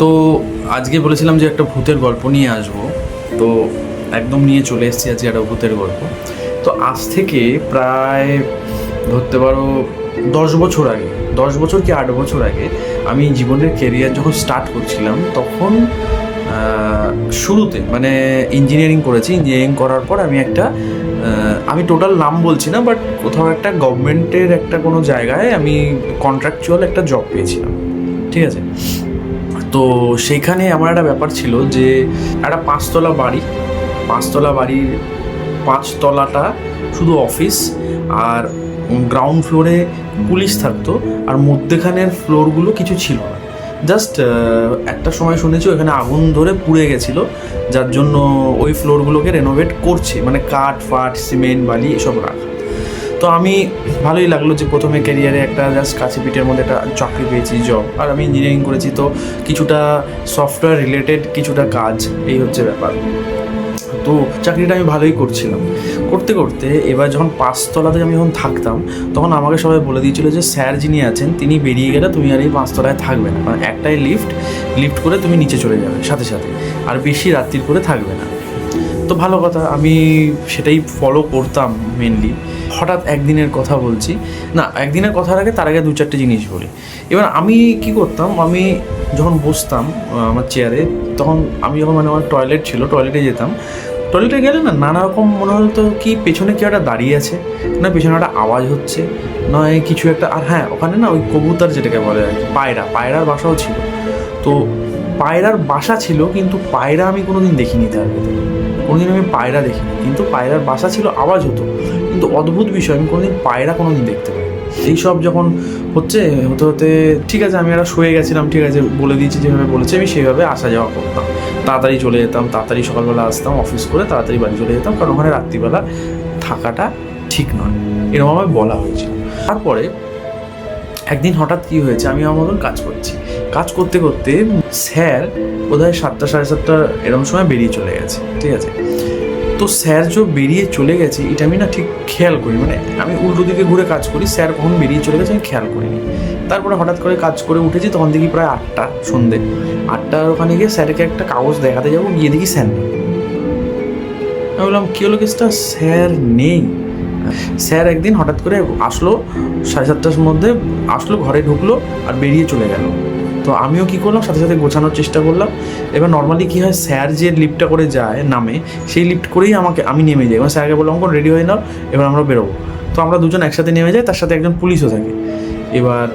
তো আজকে বলেছিলাম যে একটা ভূতের গল্প নিয়ে আসব। তো একদম নিয়ে চলে এসেছি আজকে একটা ভূতের গল্প। তো আজ থেকে প্রায় ধরতে পারো দশ বছর আগে, দশ বছর কি আট বছর আগে আমি জীবনের কেরিয়ার যখন স্টার্ট করছিলাম, তখন শুরুতে মানে ইঞ্জিনিয়ারিং করেছি। ইঞ্জিনিয়ারিং করার পর আমি একটা আমি টোটাল নাম বলছি না বাট কোথাও একটা গভর্নমেন্টের একটা কোনো জায়গায় আমি কন্ট্রাকচুয়াল একটা জব পেয়েছিলাম। ঠিক আছে? তো সেইখানে আমার একটা ব্যাপার ছিল যে একটা পাঁচতলা বাড়ি, পাঁচতলা বাড়ির পাঁচতলাটা শুধু অফিস আর গ্রাউন্ড ফ্লোরে পুলিশ থাকতো আর মধ্যেখানের ফ্লোরগুলো কিছু ছিল না। জাস্ট একটা সময় শুনেছি ওখানে আগুন ধরে পুড়ে গেছিল, যার জন্য ওই ফ্লোরগুলোকে রেনোভেট করছে মানে কাঠ, ফাট সিমেন্ট বালি এসব রাখা। তো আমি ভালোই লাগল যে প্রথমে ক্যারিয়ারে একটা জাস্ট কাছে পিঠের মধ্যে একটা চাকরি পেয়েছি জব আর আমি ইঞ্জিনিয়ারিং করেছি, তো কিছুটা সফটওয়্যার রিলেটেড কিছুটা কাজ, এই হচ্ছে ব্যাপার। তো চাকরিটা আমি ভালোই করছিলাম। করতে করতে এবার যখন পাঁচতলাতে আমি যখন থাকতাম, তখন আমাকে সবাই বলে দিয়েছিল যে, স্যার যিনি আছেন, তিনি বেরিয়ে গেলে তুমি আর এই পাঁচতলায় থাকবে না। মানে একটাই লিফট লিফট করে তুমি নিচে চলে যাবে, সাথে সাথে। আর বেশি রাত্রির করে থাকবে না। তো ভালো কথা, আমি সেটাই ফলো করতাম মেনলি হঠাৎ একদিনের কথা বলছি। না, একদিনের কথার আগে তার আগে দু চারটে জিনিস বলি। এবার আমি কি করতাম, আমি যখন বসতাম আমার চেয়ারে, তখন আমি যখন মানে আমার টয়লেট ছিল, টয়লেটে যেতাম, টয়লেটে গেলে না, নানা রকম মনে হতো কি পেছনে কেউ একটা দাঁড়িয়ে আছে, না পেছনে একটা আওয়াজ হচ্ছে নয় কিছু একটা, আর হ্যাঁ ওখানে না ওই কবুতর যেটাকে বলে আর কি, পায়রা, পায়রার বাসাও ছিল। তো পায়রার বাসা ছিল, কিন্তু পায়রা আমি কোনোদিন দেখিনি তার কোনোদিন আমি পায়রা দেখিনি, কিন্তু পায়রার বাসা ছিল, আওয়াজ হতো। কিন্তু অদ্ভুত বিষয়, আমি কোনোদিন পায়রা কোনোদিন দেখতে পাইনি। এই সব যখন হচ্ছে, হতে হতে ঠিক আছে, আমি একটা শুয়ে গেছিলাম, ঠিক আছে, বলে দিয়েছি, যেভাবে বলেছে, আমি সেইভাবে আসা যাওয়া করতাম। তাড়াতাড়ি চলে যেতাম, তাড়াতাড়ি সকালবেলা আসতাম, অফিস করে তাড়াতাড়ি বাড়ি চলে যেতাম, কারণ ওখানে রাত্রিবেলা থাকাটা ঠিক নয়। এরকম আমায় বলা হয়েছিল। তারপরে একদিন হঠাৎ কি হয়েছে, আমি আমার মতন কাজ করছি। কাজ করতে করতে স্যার বোধহয় সাতটা, সাড়ে সাতটা এরকম সময় বেরিয়ে চলে গেছে, ঠিক আছে? তো স্যার যে বেরিয়ে চলে গেছে, এটা আমি না ঠিক খেয়াল করি মানে আমি উল্টো দিকে ঘুরে কাজ করি, স্যার কখন বেরিয়ে চলে গেছে আমি খেয়াল করিনি। তারপরে হঠাৎ করে কাজ করে উঠেছি, তখন দেখি প্রায় আটটা সন্ধে। আটটার ওখানে গিয়ে স্যারকে একটা কাগজ দেখাতে যাব, গিয়ে দেখি স্যার নেই। আমি বললাম, কী হলো কেসটা? স্যার নেই। স্যার একদিন হঠাৎ করে আসলো, সাড়ে সাতটার মধ্যে আসলো, ঘরে ঢুকলো আর বেরিয়ে চলে গেল। তো আমিও কী করলাম, সাথে সাথে গোছানোর চেষ্টা করলাম। এবার নর্মালি কী হয়, স্যার যে লিফটটা করে যায় নামে, সেই লিফট করেই আমাকে, আমি নেমে যাই। এবার স্যারকে বললাম কোন রেডি হয়ে নাও, এবার আমরা বেরোবো। তো আমরা দুজন একসাথে নেমে যাই, তার সাথে একজন পুলিশও থাকে। এবার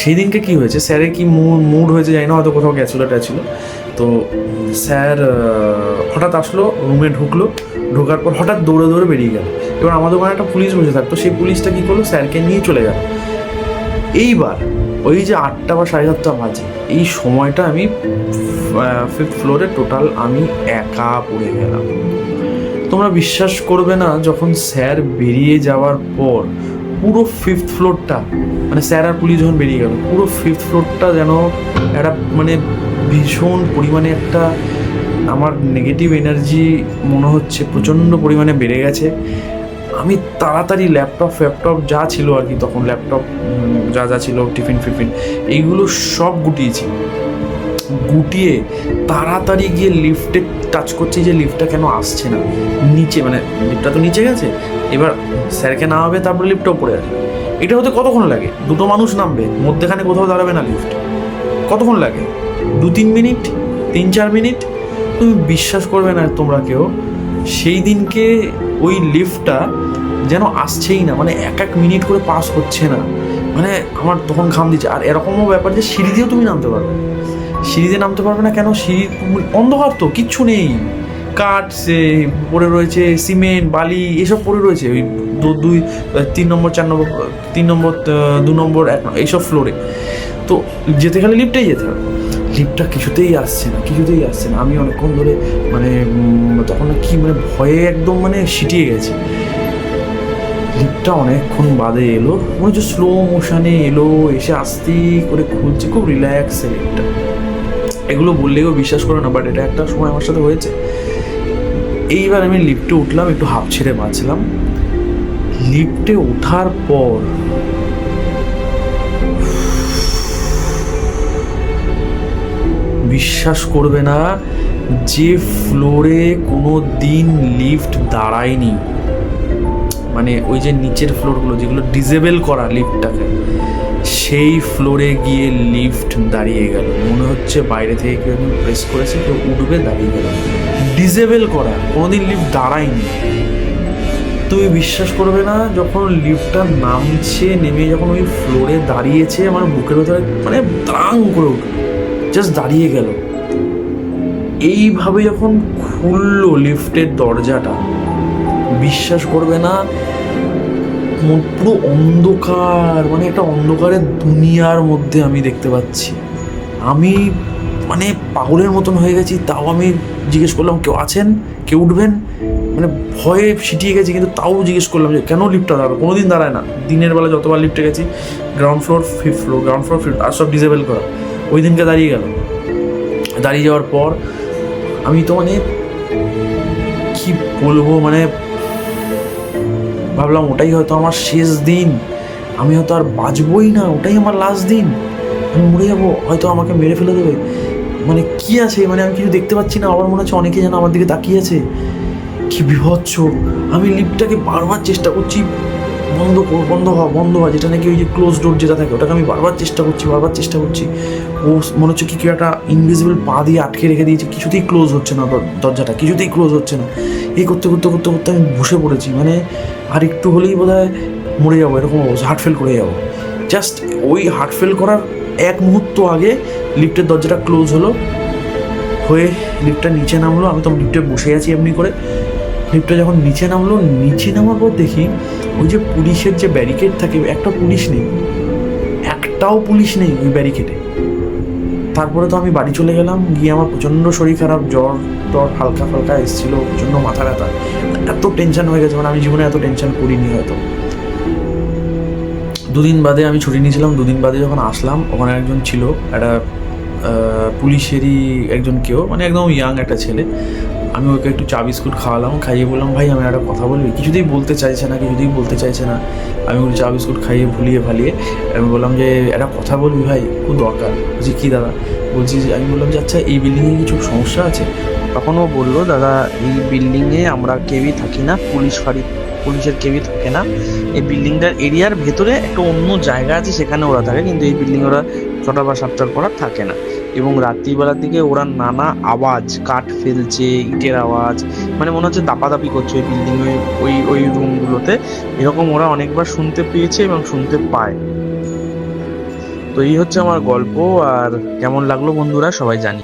সেই দিনকে কী হয়েছে, স্যারের কি মুড মুড হয়েছে জানি না, হয়তো কোথাও গেছিল ট্যাছিলো। তো স্যার হঠাৎ আসলো রুমে ঢুকলো, ঢোকার পর হঠাৎ দৌড়ে দৌড়ে বেরিয়ে গেল। এবার আমাদের ওখানে একটা পুলিশ বসে থাকতো, সেই পুলিশটা কী করল, স্যারকে নিয়ে চলে গেল। এইবার ওই যে আটটা বা সাড়ে সাতটা বাজে। এই সময়টা আমি ফিফথ ফ্লোরে টোটাল আমি একা পড়ে গেলাম। তোমরা বিশ্বাস করবে না, যখন স্যার বেরিয়ে যাওয়ার পর পুরো ফিফথ ফ্লোরটা মানে স্যার আর পুলিশ যখন বেরিয়ে গেল, পুরো ফিফথ ফ্লোরটা যেন একটা মানে ভীষণ পরিমাণে একটা আমার নেগেটিভ এনার্জি মনে হচ্ছে, প্রচণ্ড পরিমাণে বেড়ে গেছে। আমি তাড়াতাড়ি ল্যাপটপ, ফ্যাপটপ যা ছিল আর কি তখন ল্যাপটপ যা যা ছিল, টিফিন, ফিফিন, এইগুলো সব গুটিয়েছি। গুটিয়ে তাড়াতাড়ি গিয়ে লিফটে টাচ করছি যে লিফটটা কেন আসছে না। নিচে মানে লিফটটা তো নিচে গেছে। এবার স্যারকে নামাবে তারপরে লিফটটা উপরে আসবে। এটা হতে কতক্ষণ লাগে? দুটো মানুষ নামবে, মধ্যেখানে কোথাও দাঁড়াবে না লিফট কতক্ষণ লাগে? দু তিন মিনিট? তিন চার মিনিট? তুমি বিশ্বাস করবে না তোমরা কেউ। সেই দিনকে ওই লিফটটা যেন আসছেই না মানে এক এক মিনিট করে পাস হচ্ছে না। মানে আমার তখন ঘাম দিচ্ছে। আর এরকমও ব্যাপার যে সিঁড়ি দিয়েও তুমি নামতে পারবে সিঁড়িতে নামতে পারবে না কেন? সিঁড়ি অন্ধকার তো, কিচ্ছু নেই। কাঠ সে পড়ে রয়েছে, সিমেন্ট, বালি, এসব পড়ে রয়েছে। ওই দুই, তিন নম্বর, চার নম্বর, তিন নম্বর দু নম্বর, এক নম্বর, এইসব ফ্লোরে তো যেতে গেলে লিফটেই যেতে হবে। লিফটটা কিছুতেই আসছে না, কিছুতেই আসছে না। আমি অনেকক্ষণ ধরে মানে তখন কি মানে ভয়ে একদম মানে সিটিয়ে গেছে। লিফটটা অনেকক্ষণ বাদে এলো। মনে হচ্ছে স্লো মোশনে এলো, এসে আস্তে করে খুলছে, খুব রিল্যাক্সে লিফটটা এগুলো বললেও বিশ্বাস করে না বাট এটা একটা সময় আমার সাথে হয়েছে। এইবার আমি লিফটে উঠলাম, একটু হাফ ছেড়ে বাঁচলাম। লিফটে ওঠার পর বিশ্বাস করবে না, যে ফ্লোরে কোনো দিন লিফট দাঁড়ায়নি। মানে ওই যে নিচের ফ্লোরগুলো, যেগুলো ডিজেবল করা লিফটটাকে সেই ফ্লোরে গিয়ে লিফট দাঁড়িয়ে গেল। মনে হচ্ছে বাইরে থেকে কেউ প্রেস করেছে, কেউ উঠবে, দাঁড়িয়ে গেল। ডিজেবল করা, কোনোদিন লিফট দাঁড়ায়নি। তুমি বিশ্বাস করবে না, যখন লিফটটা নামছে, নেমে যখন ওই ফ্লোরে দাঁড়িয়েছে, আমার বুকের ভেতরে মানে দ্রাং করে উঠল। জাস্ট দাঁড়িয়ে গেল। এইভাবে যখন খুললো লিফটের দরজাটা বিশ্বাস করবে না। পুরো অন্ধকার মানে একটা অন্ধকারের দুনিয়ার মধ্যে আমি দেখতে পাচ্ছি। আমি মানে পাগলের মতন হয়ে গেছি, তাও আমি জিজ্ঞেস করলাম, কেউ আছেন? কেউ উঠবেন? মানে ভয়ে সিটিয়ে গেছি, কিন্তু তাও জিজ্ঞেস করলাম যে, কেন লিফটটা দাঁড়াবে কোনো দিন দাঁড়ায় না। দিনের বেলা যতবার লিফটে গেছি ground floor fifth floor ground floor fifth আর সব ডিসেবল করা। ওই দিনকে দাঁড়িয়ে গেল। দাঁড়িয়ে যাওয়ার পর আমি তো মানে কি বলব মানে ভাবলাম ওটাই হয়তো আমার শেষ দিন। আমি হয়তো আর বাঁচবই না, ওটাই আমার লাস্ট দিন। আমি মরে যাব, হয়তো আমাকে মেরে ফেলে দেবে। মানে কি আছে? মানে আমি কিছু দেখতে পাচ্ছি না আমার মনে হচ্ছে অনেকে যেন আমার দিকে তাকিয়ে আছে। কি বিভৎস! আমি লিফটটাকে বারবার চেষ্টা করছি, বন্ধ কর বন্ধ হওয়া বন্ধ হওয়া, যেটা নাকি ওই যে ক্লোজ ডোর যেটা থাকে, ওটাকে আমি বারবার চেষ্টা করছি, বারবার চেষ্টা করছি। ও মনে হচ্ছে কি কেউ একটা ইনভিজিবল পা দিয়ে আটকে রেখে দিয়েছে, কিছুতেই ক্লোজ হচ্ছে না দর- দরজাটা, কিছুতেই ক্লোজ হচ্ছে না। এই করতে করতে করতে করতে আমি বসে পড়েছি। মানে আর একটু হলেই বোধ মরে যাব, এরকম অবস্থা হার্ট ফেল করে যাব। জাস্ট ওই হার্ট ফেল করার এক মুহূর্ত আগে লিফটের দরজাটা ক্লোজ হলো। হয়ে লিফটটা নিচে নামলো, আমি তো লিফটে বসে আছি এমনি করে। লিফটটা যখন নিচে নামলো, নিচে নামার পর দেখি ওই যে পুলিশের যে ব্যারিকেড থাকে, একটা পুলিশ নেই, একটাও পুলিশ নেই ওই ব্যারিকেডে তারপরে তো আমি বাড়ি চলে গেলাম, গিয়ে আমার প্রচণ্ড শরীর খারাপ, জ্বর, টর হালকা ফালকা এসেছিল, প্রচণ্ড মাথা ব্যথা। এত টেনশন হয়ে গেছে মানে আমি জীবনে এত টেনশন করিনি হয়তো। দুদিন বাদে আমি ছুটি নিয়েছিলাম, দুদিন বাদে যখন আসলাম, ওখানে একজন ছিল, একটা পুলিশেরই একজন কেউ মানে একদম ইয়াং একটা ছেলে। আমি ওকে একটু চা বিস্কুট খাওয়ালাম, খাইয়ে বললাম, ভাই, আমি একটা কথা বলবি? কিছুতেই বলতে চাইছে না, কিছুতেই বলতে চাইছে না। আমি ওকে চা বিস্কুট খাইয়ে, ভুলিয়ে, ভালিয়ে। আমি বললাম যে, একটা কথা বলবি ভাই? খুব দরকার। বলছি, কী দাদা? বলছি, আমি বললাম যে আচ্ছা এই বিল্ডিংয়ে কিছু সমস্যা আছে? তখন ও বলল, দাদা, এই বিল্ডিংয়ে আমরা কেউই থাকি না, পুলিশ ফাঁড়ি, পুলিশের কেউই থাকে না। এই বিল্ডিংটার এরিয়ার ভেতরে একটা অন্য জায়গা আছে, সেখানে ওরা থাকে। কিন্তু এই বিল্ডিং ওরা ছটা বা সাতটার পর থাকে না। এবং রাত্রিবেলার দিকে ওরা নানা আওয়াজ, কাঠ ফেলছে, ইটের আওয়াজ মানে মনে হচ্ছে দাপাদাপি করছে ওই বিল্ডিং ওই ওই রুমগুলোতে এরকম ওরা অনেকবার শুনতে পেয়েছে এবং শুনতে পায়। তো এই হচ্ছে আমার গল্প, আর কেমন লাগল বন্ধুরা সবাই জানি।